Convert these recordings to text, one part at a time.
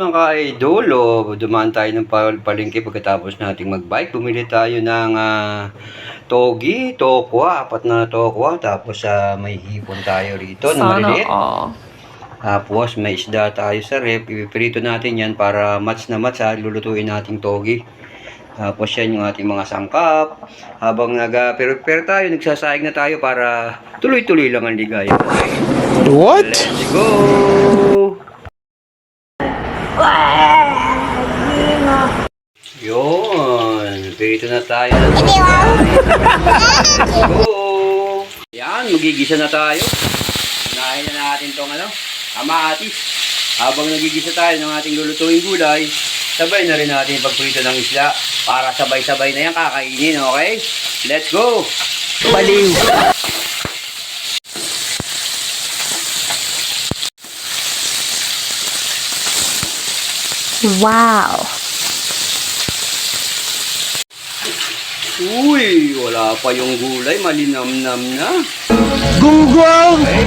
mga ka-idol, oh, dumaan tayo ng pal- palengke pagkatapos nating mag-bike. Bumili tayo ng ah, togi, tokwa, apat na tokwa. Tapos ah, may hipon tayo rito na maliliit. all. Tapos may isda tayo sa rep. Ipiprito natin yan para match na match ha. Lulutuin nating togi. Tapos yan yung ating mga sangkap. Habang nag pero pero tayo, nagsasayag na tayo para tuloy-tuloy lang ang ligaya. What? Let's go! Pirito na tayo. Go! Yan, magigisa na tayo. Unahin na natin tong ano, kamatis. Habang nagigisa tayo ng ating lulutuing gulay, sabay na rin natin pagprito ng isla para sabay-sabay na yan kakainin, okay? Let's go! Baliw. Wow. Uy, wala pa yung gulay, malinamnam na. Gunggong! Okay.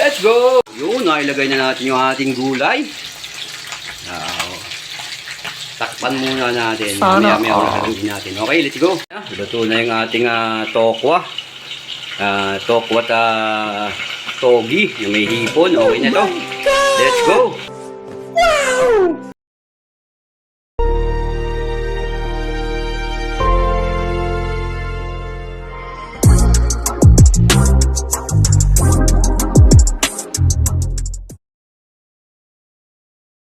Let's go! Yun, nailagay na natin yung ating gulay. Now, takpan muna natin. Sana Mamaya, mamaya ulit natin. Okay, let's go. Luto na yung ating ah, tokwa. Ah, tokwa ta togi, yung may hipon. Okay na to. Let's go!